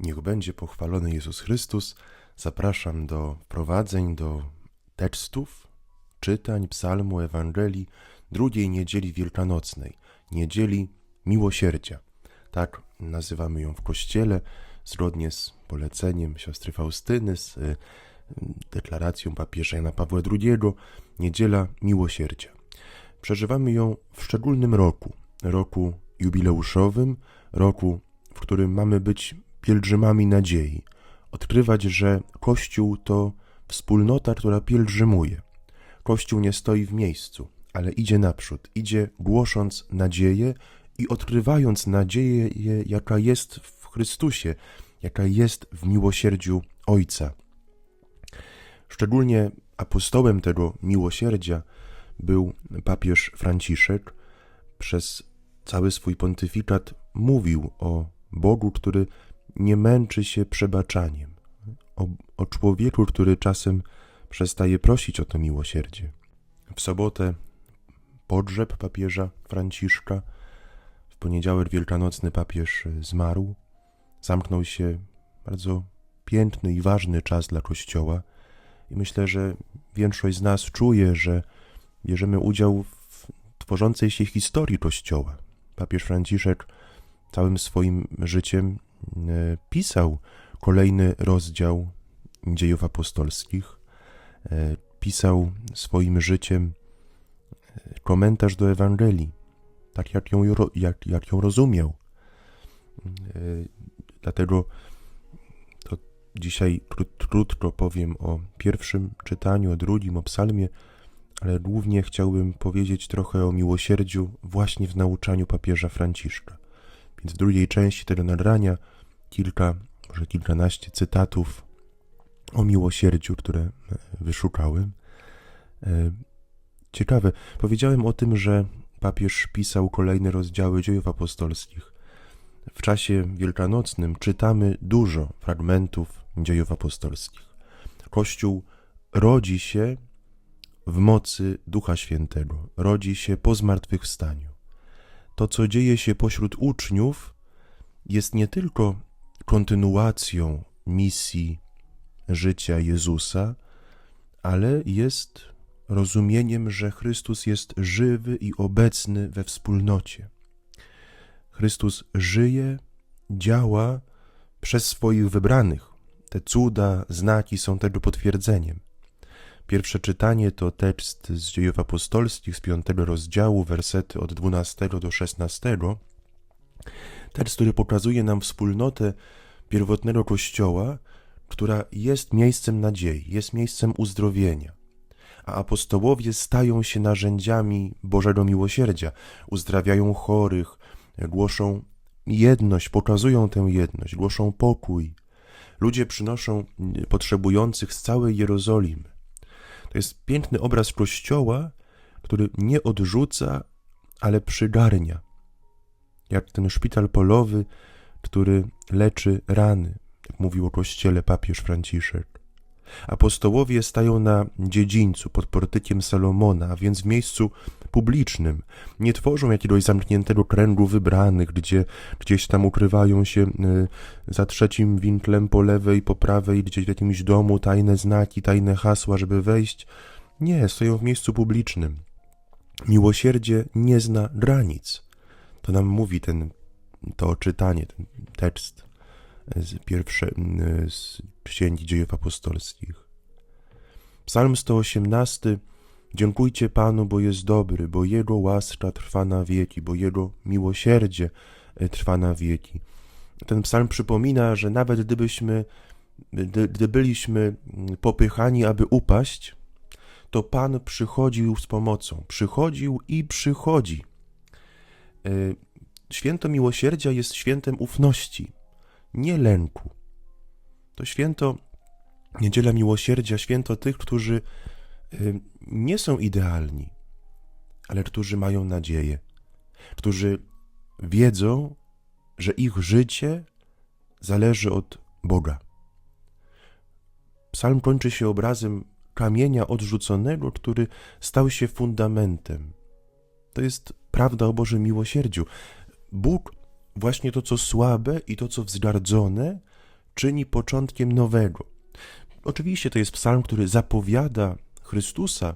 Niech będzie pochwalony Jezus Chrystus. Zapraszam do wprowadzeń, do tekstów, czytań psalmu Ewangelii drugiej niedzieli wielkanocnej, niedzieli miłosierdzia. Tak nazywamy ją w kościele, zgodnie z poleceniem siostry Faustyny, z y, deklaracją papieża Jana Pawła II, niedziela miłosierdzia. Przeżywamy ją w szczególnym roku, roku jubileuszowym, roku, w którym mamy być pielgrzymami nadziei, odkrywać, że Kościół to wspólnota, która pielgrzymuje. Kościół nie stoi w miejscu, ale idzie naprzód, idzie głosząc nadzieję i odkrywając nadzieję, jaka jest w Chrystusie, jaka jest w miłosierdziu Ojca. Szczególnie apostołem tego miłosierdzia był papież Franciszek. Przez cały swój pontyfikat mówił o Bogu, który nie męczy się przebaczaniem, o, o człowieku, który czasem przestaje prosić o to miłosierdzie. W sobotę pogrzeb papieża Franciszka, w poniedziałek wielkanocny papież zmarł. Zamknął się bardzo piękny i ważny czas dla Kościoła i myślę, że większość z nas czuje, że bierzemy udział w tworzącej się historii Kościoła. Papież Franciszek całym swoim życiem E, pisał kolejny rozdział dziejów apostolskich, e, pisał swoim życiem e, komentarz do Ewangelii, tak jak ją, jak, jak ją rozumiał. Dlatego to dzisiaj krótko powiem o pierwszym czytaniu, o drugim, o psalmie, ale głównie chciałbym powiedzieć trochę o miłosierdziu właśnie w nauczaniu papieża Franciszka. Więc w drugiej części tego nagrania kilka, może kilkanaście cytatów o miłosierdziu, które e, wyszukałem. E, ciekawe, powiedziałem o tym, że papież pisał kolejne rozdziały dziejów apostolskich. W czasie wielkanocnym czytamy dużo fragmentów dziejów apostolskich. Kościół rodzi się w mocy Ducha Świętego, rodzi się po zmartwychwstaniu. To, co dzieje się pośród uczniów, jest nie tylko kontynuacją misji życia Jezusa, ale jest rozumieniem, że Chrystus jest żywy i obecny we wspólnocie. Chrystus żyje, działa przez swoich wybranych. Te cuda, znaki są tego potwierdzeniem. Pierwsze czytanie to tekst z dziejów apostolskich z piątego rozdziału, wersety od 12 do 16. Tekst, który pokazuje nam wspólnotę pierwotnego Kościoła, która jest miejscem nadziei, jest miejscem uzdrowienia. A apostołowie stają się narzędziami Bożego Miłosierdzia, uzdrawiają chorych, głoszą jedność, pokazują tę jedność, głoszą pokój. Ludzie przynoszą potrzebujących z całej Jerozolimy. To jest piękny obraz Kościoła, który nie odrzuca, ale przygarnia. Jak ten szpital polowy, który leczy rany, jak mówił o kościele papież Franciszek. Apostołowie stają na dziedzińcu pod portykiem Salomona, a więc w miejscu publicznym. Nie tworzą jakiegoś zamkniętego kręgu wybranych, gdzie gdzieś tam ukrywają się y, za trzecim winklem po lewej, po prawej, gdzieś w jakimś domu, tajne znaki, tajne hasła, żeby wejść. Nie, stoją w miejscu publicznym. Miłosierdzie nie zna granic. To nam mówi ten to czytanie, ten tekst z pierwsze, z Księgi Dziejów Apostolskich. Psalm 118 Dziękujcie Panu, bo jest dobry, bo Jego łaska trwa na wieki, bo Jego miłosierdzie e, trwa na wieki. Ten psalm przypomina, że nawet gdybyśmy, gdy, byliśmy popychani, aby upaść, to Pan przychodził z pomocą. Przychodził i przychodzi. E, Święto miłosierdzia jest świętem ufności, nie lęku. To święto, niedziela miłosierdzia, święto tych, którzy y, nie są idealni, ale którzy mają nadzieję, którzy wiedzą, że ich życie zależy od Boga. Psalm kończy się obrazem kamienia odrzuconego, który stał się fundamentem. To jest prawda o Bożym miłosierdziu. Bóg właśnie to, co słabe i to, co wzgardzone, czyni początkiem nowego. Oczywiście to jest psalm, który zapowiada Chrystusa,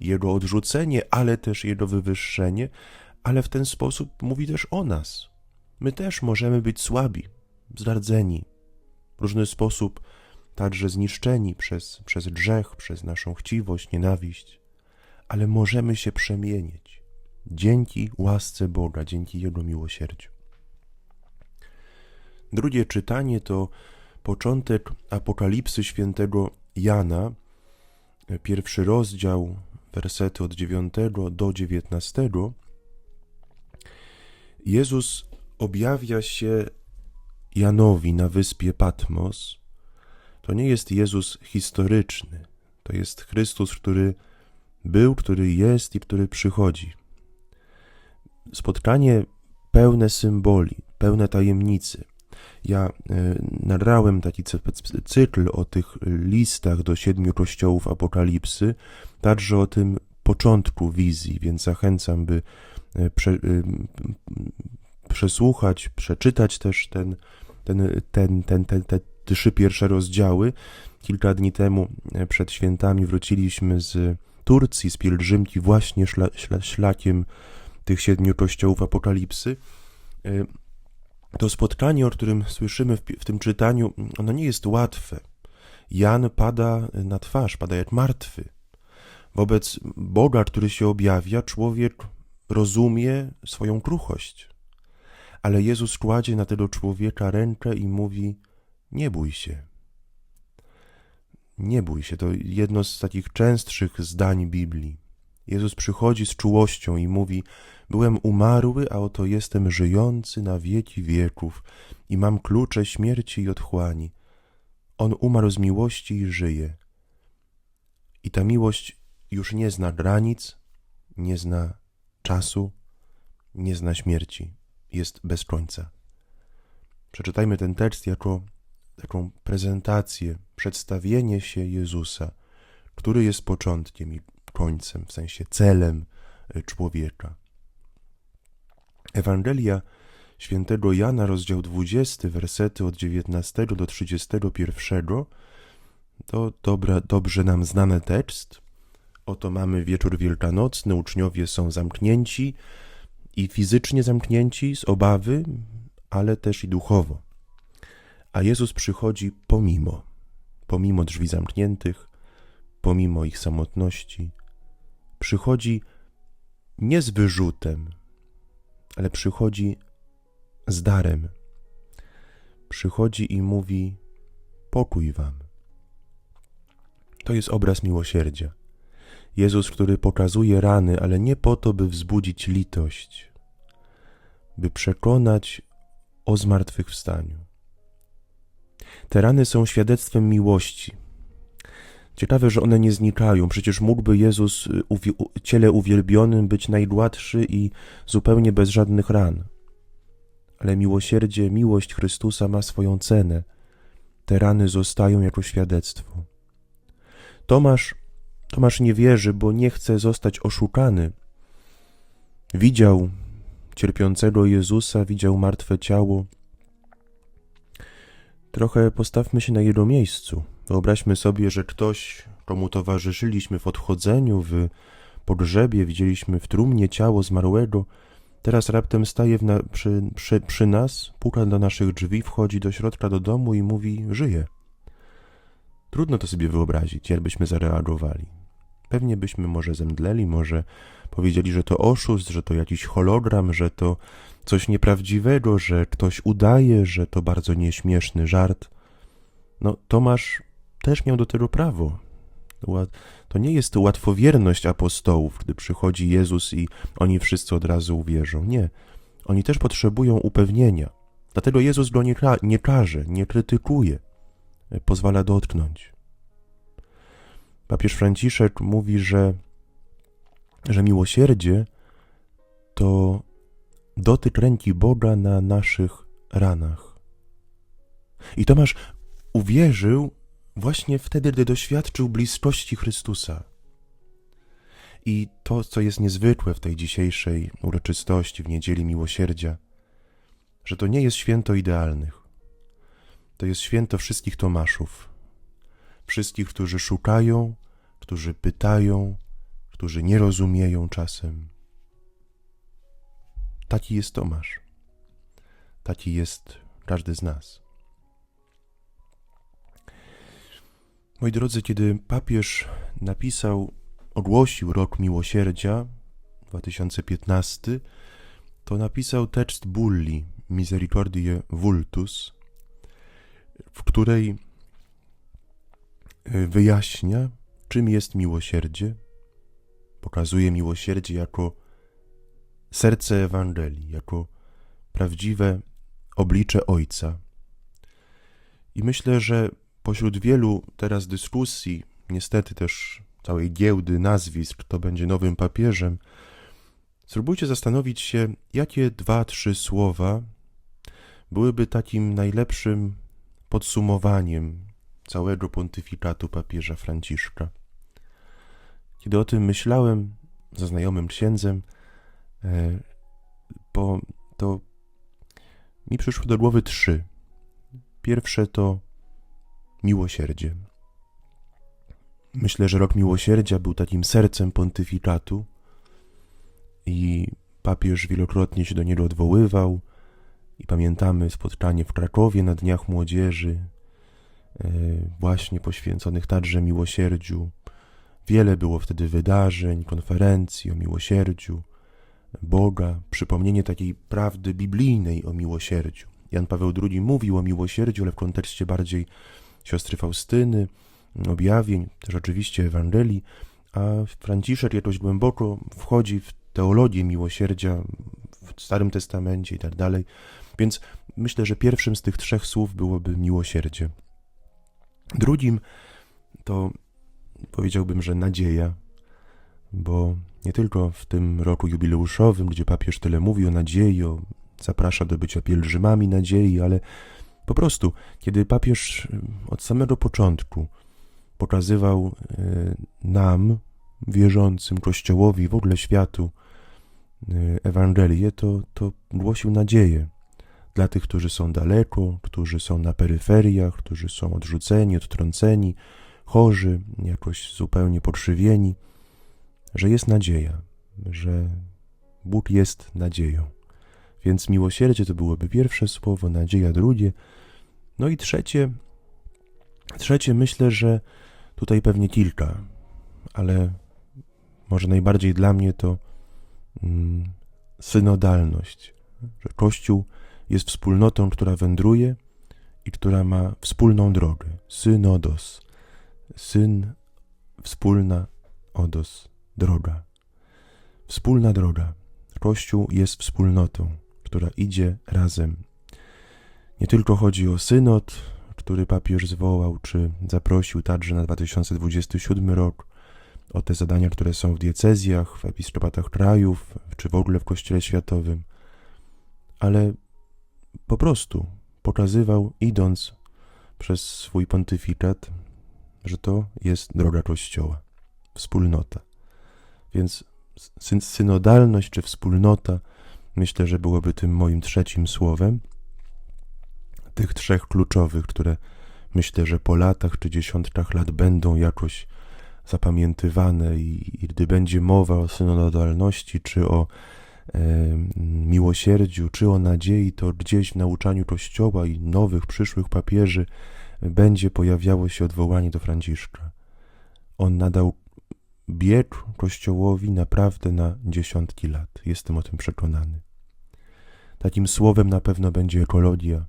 Jego odrzucenie, ale też Jego wywyższenie, ale w ten sposób mówi też o nas. My też możemy być słabi, zgardzeni, w różny sposób także zniszczeni przez, przez grzech, przez naszą chciwość, nienawiść, ale możemy się przemienić dzięki łasce Boga, dzięki Jego miłosierdziu. Drugie czytanie to początek Apokalipsy świętego Jana, pierwszy rozdział, wersety od 9 do 19. Jezus objawia się Janowi na wyspie Patmos. To nie jest Jezus historyczny, to jest Chrystus, który był, który jest i który przychodzi. Spotkanie pełne symboli, pełne tajemnicy. Ja y, nagrałem taki cykl o tych listach do siedmiu kościołów Apokalipsy, także o tym początku wizji, więc zachęcam, by y, prze, y, przesłuchać, przeczytać też ten, ten, ten, ten, ten, te trzy pierwsze rozdziały. Kilka dni temu przed świętami wróciliśmy z Turcji, z pielgrzymki właśnie szla, szla, szlakiem tych siedmiu kościołów Apokalipsy. To spotkanie, o którym słyszymy w, w tym czytaniu, ono nie jest łatwe. Jan pada na twarz, pada jak martwy. Wobec Boga, który się objawia, człowiek rozumie swoją kruchość. Ale Jezus kładzie na tego człowieka rękę i mówi: Nie bój się. Nie bój się. To jedno z takich częstszych zdań Biblii. Jezus przychodzi z czułością i mówi: Byłem umarły, a oto jestem żyjący na wieki wieków i mam klucze śmierci i otchłani. On umarł z miłości i żyje. I ta miłość już nie zna granic, nie zna czasu, nie zna śmierci. Jest bez końca. Przeczytajmy ten tekst jako taką prezentację, przedstawienie się Jezusa, który jest początkiem i końcem, w sensie celem e, człowieka. Ewangelia świętego Jana, rozdział 20, wersety od 19 do 31, to dobra, dobrze nam znany tekst. Oto mamy wieczór wielkanocny, uczniowie są zamknięci i fizycznie zamknięci z obawy, ale też i duchowo. A Jezus przychodzi pomimo, pomimo drzwi zamkniętych, pomimo ich samotności, przychodzi nie z wyrzutem, ale przychodzi z darem. Przychodzi i mówi: Pokój wam. To jest obraz miłosierdzia. Jezus, który pokazuje rany, ale nie po to, by wzbudzić litość, by przekonać o zmartwychwstaniu. Te rany są świadectwem miłości. Ciekawe, że one nie znikają. Przecież mógłby Jezus w ciele uwielbionym być najgładszy i zupełnie bez żadnych ran. Ale miłosierdzie, miłość Chrystusa ma swoją cenę. Te rany zostają jako świadectwo. Tomasz, Tomasz nie wierzy, bo nie chce zostać oszukany. Widział cierpiącego Jezusa, widział martwe ciało, Trochę postawmy się na jego miejscu. Wyobraźmy sobie, że ktoś, komu towarzyszyliśmy w odchodzeniu, w pogrzebie, widzieliśmy w trumnie ciało zmarłego, teraz raptem staje na, przy, przy, przy nas, puka do naszych drzwi, wchodzi do środka do domu i mówi: Żyje. Trudno to sobie wyobrazić, jakbyśmy zareagowali. Pewnie byśmy może zemdleli, może powiedzieli, że to oszust, że to jakiś hologram, że to coś nieprawdziwego, że ktoś udaje, że to bardzo nieśmieszny żart. No, Tomasz też miał do tego prawo. To nie jest łatwowierność apostołów, gdy przychodzi Jezus i oni wszyscy od razu uwierzą. Nie. Oni też potrzebują upewnienia. Dlatego Jezus go nie, nie karze, nie krytykuje, pozwala dotknąć. Papież Franciszek mówi, że, że miłosierdzie to dotyk ręki Boga na naszych ranach. I Tomasz uwierzył właśnie wtedy, gdy doświadczył bliskości Chrystusa. I to, co jest niezwykłe w tej dzisiejszej uroczystości, w niedzieli miłosierdzia, że to nie jest święto idealnych. To jest święto wszystkich Tomaszów. Wszystkich, którzy szukają, którzy pytają, którzy nie rozumieją czasem. Taki jest Tomasz. Taki jest każdy z nas. Moi drodzy, kiedy papież napisał, ogłosił rok miłosierdzia 2015, to napisał tekst Bulli Misericordiae Vultus, w której y, wyjaśnia, czym jest miłosierdzie. Pokazuje miłosierdzie jako serce Ewangelii, jako prawdziwe oblicze Ojca. I myślę, że pośród wielu teraz dyskusji, niestety też całej giełdy nazwisk, kto będzie nowym papieżem, spróbujcie zastanowić się, jakie dwa, trzy słowa byłyby takim najlepszym podsumowaniem całego pontyfikatu papieża Franciszka. Kiedy o tym myślałem ze znajomym księdzem, e, to mi przyszły do głowy trzy. Pierwsze to miłosierdzie. Myślę, że rok miłosierdzia był takim sercem pontyfikatu i papież wielokrotnie się do niego odwoływał i pamiętamy spotkanie w Krakowie na Dniach Młodzieży, e, właśnie poświęconych także miłosierdziu. Wiele było wtedy wydarzeń, konferencji o miłosierdziu Boga, przypomnienie takiej prawdy biblijnej o miłosierdziu. Jan Paweł II mówił o miłosierdziu, ale w kontekście bardziej siostry Faustyny, objawień, też oczywiście Ewangelii, a Franciszek jakoś głęboko wchodzi w teologię miłosierdzia w Starym Testamencie i tak dalej. Więc myślę, że pierwszym z tych trzech słów byłoby miłosierdzie. Drugim to powiedziałbym, że nadzieja, bo nie tylko w tym roku jubileuszowym, gdzie papież tyle mówi o nadziei, o, zaprasza do bycia pielgrzymami nadziei, ale po prostu, kiedy papież od samego początku pokazywał e, nam, wierzącym Kościołowi, w ogóle światu, e, Ewangelię, to, to głosił nadzieję dla tych, którzy są daleko, którzy są na peryferiach, którzy są odrzuceni, odtrąceni, chorzy, jakoś zupełnie pokrzywieni, że jest nadzieja, że Bóg jest nadzieją. Więc miłosierdzie to byłoby pierwsze słowo, nadzieja drugie. No i trzecie, trzecie myślę, że tutaj pewnie kilka, ale może najbardziej dla mnie to mm, synodalność, że Kościół jest wspólnotą, która wędruje i która ma wspólną drogę. Synodos. Syn, wspólna, odos, droga. Wspólna droga. Kościół jest wspólnotą, która idzie razem. Nie tylko chodzi o synod, który papież zwołał, czy zaprosił także na 2027 rok, o te zadania, które są w diecezjach, w episkopatach krajów, czy w ogóle w Kościele Światowym, ale po prostu pokazywał, idąc przez swój pontyfikat, że to jest droga Kościoła, wspólnota. Więc synodalność czy wspólnota, myślę, że byłoby tym moim trzecim słowem. Tych trzech kluczowych, które myślę, że po latach czy dziesiątkach lat będą jakoś zapamiętywane i, i gdy będzie mowa o synodalności czy o miłosierdziu, czy o nadziei, to gdzieś w nauczaniu Kościoła i nowych, przyszłych papieży będzie pojawiało się odwołanie do Franciszka. On nadał bieg Kościołowi naprawdę na dziesiątki lat. Jestem o tym przekonany. Takim słowem na pewno będzie ekologia.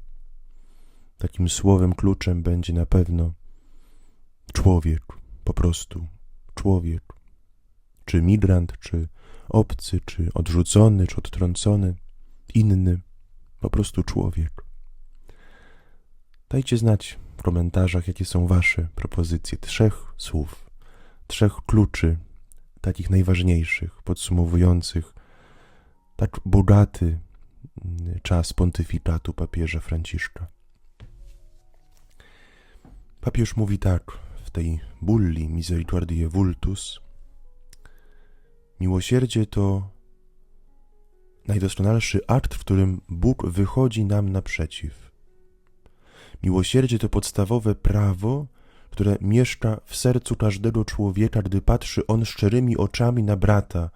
Takim słowem kluczem będzie na pewno człowiek, po prostu człowiek. Czy migrant, czy obcy, czy odrzucony, czy odtrącony, inny, po prostu człowiek. Dajcie znać w komentarzach, jakie są Wasze propozycje trzech słów, trzech kluczy, takich najważniejszych, podsumowujących tak bogaty czas pontyfikatu papieża Franciszka. Papież mówi tak w tej bulli Misericordiae Vultus. Miłosierdzie to najdoskonalszy akt, w którym Bóg wychodzi nam naprzeciw. Miłosierdzie to podstawowe prawo, które mieszka w sercu każdego człowieka, gdy patrzy on szczerymi oczami na brata,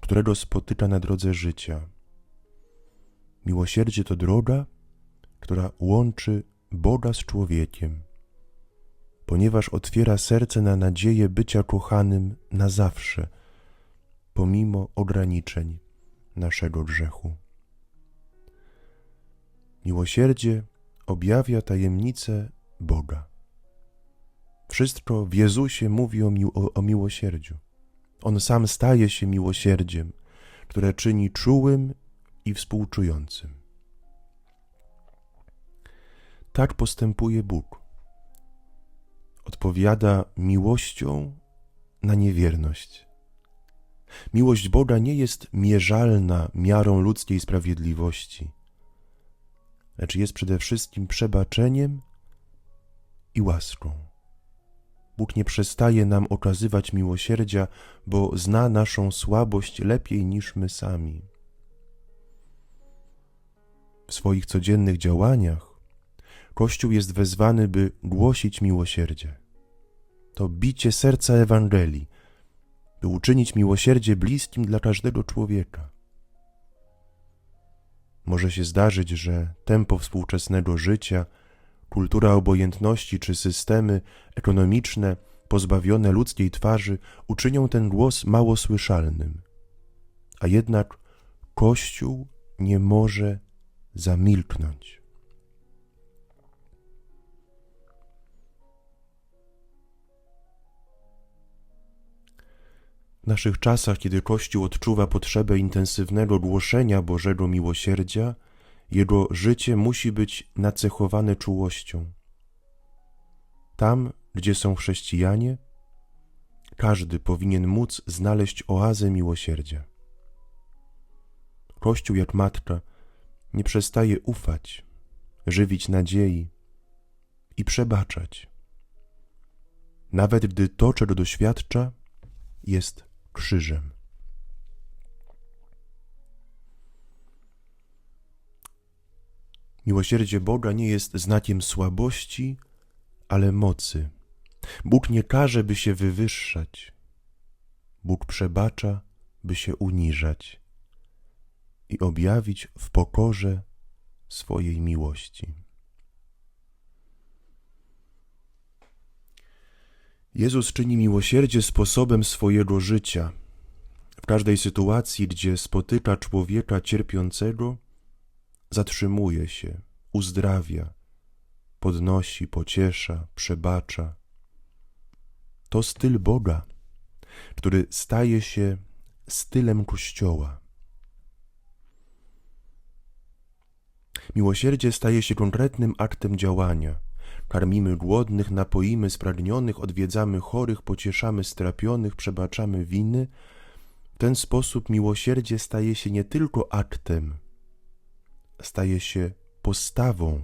którego spotyka na drodze życia. Miłosierdzie to droga, która łączy Boga z człowiekiem, ponieważ otwiera serce na nadzieję bycia kochanym na zawsze, pomimo ograniczeń naszego grzechu. Miłosierdzie objawia tajemnicę Boga. Wszystko w Jezusie mówi o, mi o, o miłosierdziu. On sam staje się miłosierdziem, które czyni czułym i współczującym. Tak postępuje Bóg. Odpowiada miłością na niewierność. Miłość Boga nie jest mierzalna miarą ludzkiej sprawiedliwości, lecz jest przede wszystkim przebaczeniem i łaską. Bóg nie przestaje nam okazywać miłosierdzia, bo zna naszą słabość lepiej niż my sami. W swoich codziennych działaniach Kościół jest wezwany, by głosić miłosierdzie. To bicie serca Ewangelii, by uczynić miłosierdzie bliskim dla każdego człowieka. Może się zdarzyć, że tempo współczesnego życia, kultura obojętności czy systemy ekonomiczne pozbawione ludzkiej twarzy uczynią ten głos mało słyszalnym. A jednak Kościół nie może zamilknąć. W naszych czasach, kiedy Kościół odczuwa potrzebę intensywnego głoszenia Bożego miłosierdzia, jego życie musi być nacechowane czułością. Tam, gdzie są chrześcijanie, każdy powinien móc znaleźć oazę miłosierdzia. Kościół jak matka nie przestaje ufać, żywić nadziei i przebaczać. Nawet gdy to, czego doświadcza, jest krzyżem. Miłosierdzie Boga nie jest znakiem słabości, ale mocy. Bóg nie każe, by się wywyższać. Bóg przebacza, by się uniżać i objawić w pokorze swojej miłości. Jezus czyni miłosierdzie sposobem swojego życia. W każdej sytuacji, gdzie spotyka człowieka cierpiącego, zatrzymuje się, uzdrawia, podnosi, pociesza, przebacza. To styl Boga, który staje się stylem Kościoła. Miłosierdzie staje się konkretnym aktem działania. Karmimy głodnych, napoimy spragnionych, odwiedzamy chorych, pocieszamy strapionych, przebaczamy winy. W ten sposób miłosierdzie staje się nie tylko aktem, staje się postawą.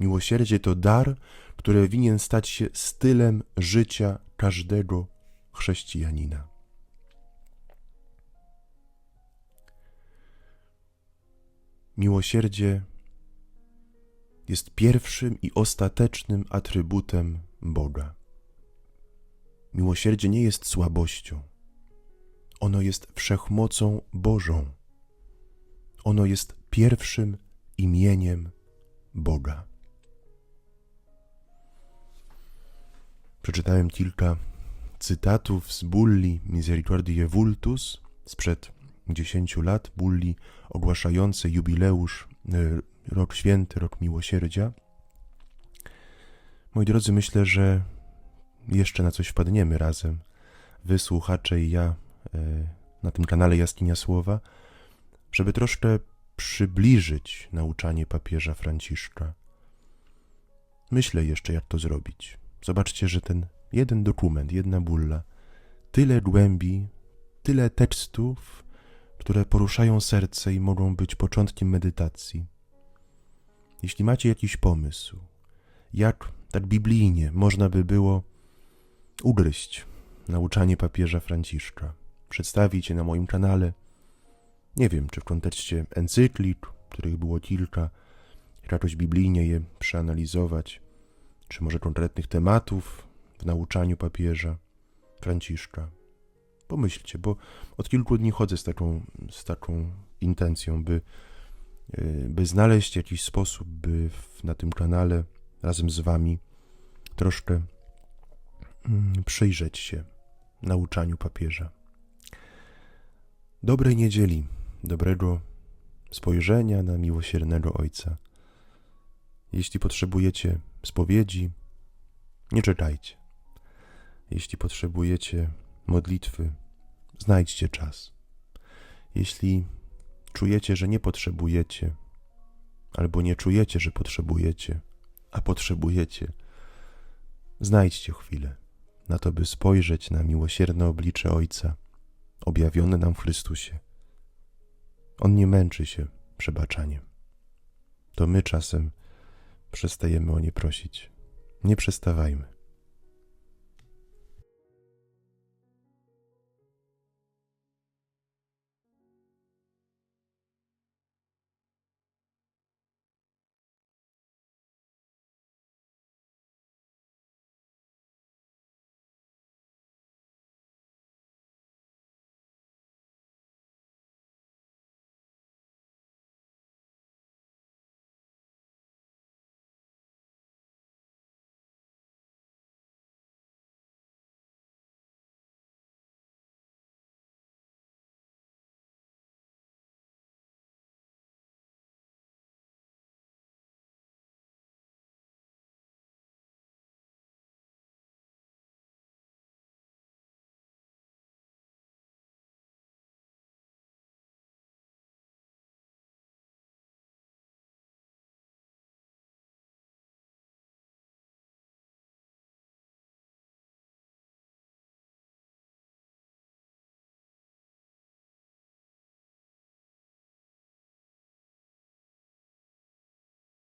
Miłosierdzie to dar, który winien stać się stylem życia każdego chrześcijanina. Miłosierdzie jest pierwszym i ostatecznym atrybutem Boga. Miłosierdzie nie jest słabością. Ono jest wszechmocą Bożą. Ono jest pierwszym imieniem Boga. Przeczytałem kilka cytatów z Bulli Misericordiae Vultus sprzed dziesięciu lat, Bulli ogłaszającej jubileusz e, rok święty, rok miłosierdzia. Moi drodzy, myślę, że jeszcze na coś wpadniemy razem. Wy, słuchacze i ja e, na tym kanale Jaskinia Słowa, żeby troszkę przybliżyć nauczanie papieża Franciszka. Myślę jeszcze, jak to zrobić. Zobaczcie, że ten jeden dokument, jedna bulla, tyle głębi, tyle tekstów, które poruszają serce i mogą być początkiem medytacji. Jeśli macie jakiś pomysł, jak tak biblijnie można by było ugryźć nauczanie papieża Franciszka, przedstawić je na moim kanale. Nie wiem, czy w kontekście encyklik, których było kilka, jakoś biblijnie je przeanalizować, czy może konkretnych tematów w nauczaniu papieża Franciszka. Pomyślcie, bo od kilku dni chodzę z taką, z taką intencją, by, by znaleźć jakiś sposób, by na tym kanale razem z Wami troszkę mm, przyjrzeć się nauczaniu papieża. Dobrej niedzieli, dobrego spojrzenia na miłosiernego Ojca. Jeśli potrzebujecie spowiedzi, nie czekajcie. Jeśli potrzebujecie modlitwy, znajdźcie czas. Jeśli czujecie, że nie potrzebujecie, albo nie czujecie, że potrzebujecie, a potrzebujecie, znajdźcie chwilę na to, by spojrzeć na miłosierne oblicze Ojca, objawione nam w Chrystusie. On nie męczy się przebaczaniem. To my czasem przestajemy o nie prosić. Nie przestawajmy.